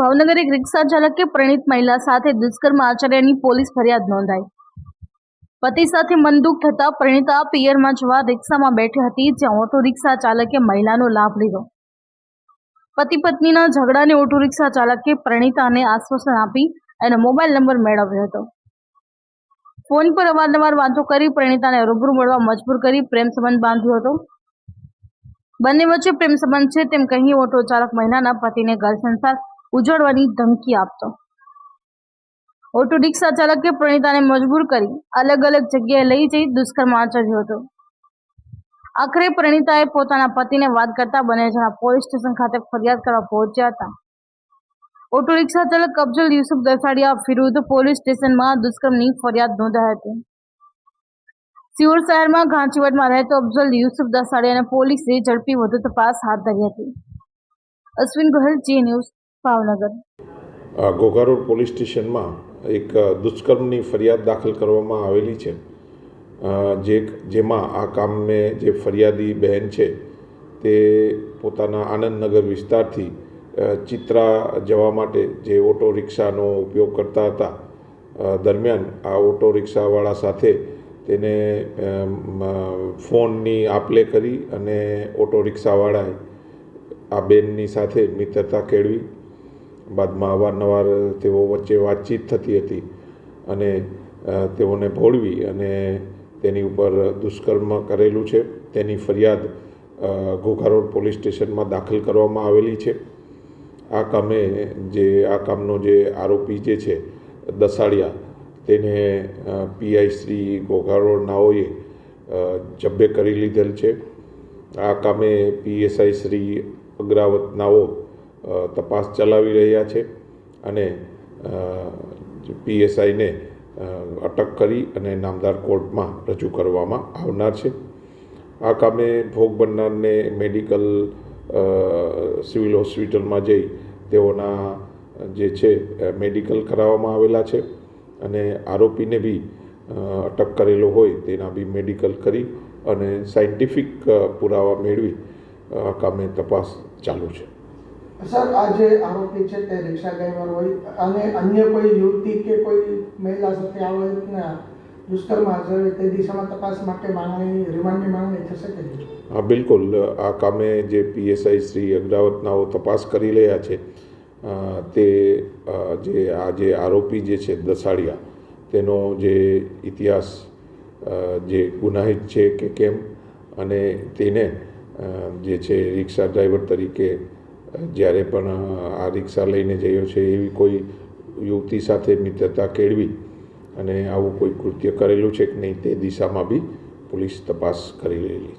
ભાવનગર એક રિક્ષા ચાલકે પરિણીત મહિલા સાથે દુષ્કર્મ આચર્યાની પોલીસ ફરિયાદ નોંધાઈ. પતિ સાથે મનદુખ થતા પરિણીતા પિયરમાં જવા રિક્ષામાં બેઠી હતી, જ્યાં ઓટો રિક્ષા ચાલકે મહિલાનો લાભ લીધો. પતિ પત્નીના ઝઘડાને ઓટો રિક્ષા ચાલકે પ્રણિતાને આશ્વાસન આપી એનો મોબાઈલ નંબર મેળવ્યો હતો. ફોન પર અવારનવાર વાતો કરી પરિણીતાને રૂબરૂ મળવા મજબૂર કરી પ્રેમ સંબંધ બાંધ્યો હતો. બંને વચ્ચે પ્રેમ સંબંધ છે તેમ કહી ઓટો ચાલક મહિલાના પતિને ઘર સંસાર ઉજાડવાની ધમકી આપતો. ઓટો રિક્ષા ચાલકે પ્રણીતાને મજબૂર કરી અલગ અલગ જગ્યાએ લઈ જઈ દુષ્કર્મ આચર્યો હતો. આખરે પ્રણીતાએ પોતાના પતિને વાત કરતા બંને જણા પોલીસ સ્ટેશન ખાતે ફરિયાદ કરવા પહોંચ્યા હતા. ઓટો રિક્ષા ચાલક અફજલ યુસુફ દસાડિયા વિરુદ્ધ પોલીસ સ્ટેશનમાં દુષ્કર્મની ફરિયાદ નોંધાઈ હતી. સિયોર શહેરમાં ઘાંચીવટમાં રહેતો અફજલ યુસુફ દસાડિયાને પોલીસે ઝડપી વધુ તપાસ હાથ ધરી હતી. Ashwin Gohil, Zee news Bhavnagar. Ghogha road police સ્ટેશનમાં એક દુષ્કર્મની ફરિયાદ દાખલ કરવામાં આવેલી છે. જે જેમાં આ કામને જે ફરિયાદી બહેન છે, તે પોતાના આનંદનગર વિસ્તારથી ચિત્રા જવા માટે જે ઓટો રિક્ષાનો ઉપયોગ કરતા હતા દરમિયાન આ ઓટો રિક્ષાવાળા સાથે તેને ફોનની આપલે કરી અને ઓટો રિક્ષાવાળાએ આ બેનની સાથે મિત્રતા કેળવી. બાદમાં અવારનવાર તેઓ વચ્ચે વાતચીત થતી હતી અને તેઓને ભોળવી અને તેની ઉપર દુષ્કર્મ કરેલું છે. તેની ફરિયાદ ઘોઘારોડ ઘોઘા રોડ પોલીસ સ્ટેશનમાં દાખલ કરવામાં આવેલી છે. આ કામે જે, આ કામનો જે આરોપી જે છે દસાડિયા તેને પીઆઈ શ્રી ઘોઘા રોડ નાઓએ જબ્બે કરી લીધેલ છે. આ કામે પીએસઆઈ શ્રી અગ્રાવત નાઓ તપાસ ચલાવી રહ્યા છે અને પીએસઆઈને અટક કરી અને નામદાર કોર્ટમાં રજૂ કરવામાં આવનાર છે. આ કામે ભોગ બનનારને મેડિકલ સિવિલ હોસ્પિટલમાં જઈ તેઓના, જે છે મેડિકલ કરાવવામાં આવેલા છે અને આરોપીને બી અટક કરેલો હોય તેના બી મેડિકલ કરી અને સાયન્ટિફિક પુરાવા મેળવી આ કામે તપાસ ચાલુ છે. સર આ જે આરોપી છે તે રિક્ષા ડ્રાઈવર હોય અને અન્ય કોઈ યુવતી કે કોઈ મહિલા સાથે આવા દુષ્કર્મ હાજર તે દિશામાં તપાસ માટે માંગણી, રિમાન્ડની માંગણી થશે કે? હા, બિલકુલ આ કામે જે પીએસઆઈ શ્રી અગ્રાવતનાઓ તપાસ કરી રહ્યા છે તે જે આ જે આરોપી જે છે દસાડિયા તેનો જે ઇતિહાસ જે ગુનાહિત છે કે કેમ, અને તેને જે છે રિક્ષા ડ્રાઈવર તરીકે જ્યારે પણ આ રિક્ષા લઈને જયો છે એવી કોઈ યુવતી સાથે મિત્રતા કેળવી અને આવું કોઈ કૃત્ય કરેલું છે કે નહીં તે દિશામાં બી પોલીસ તપાસ કરી રહેલી છે.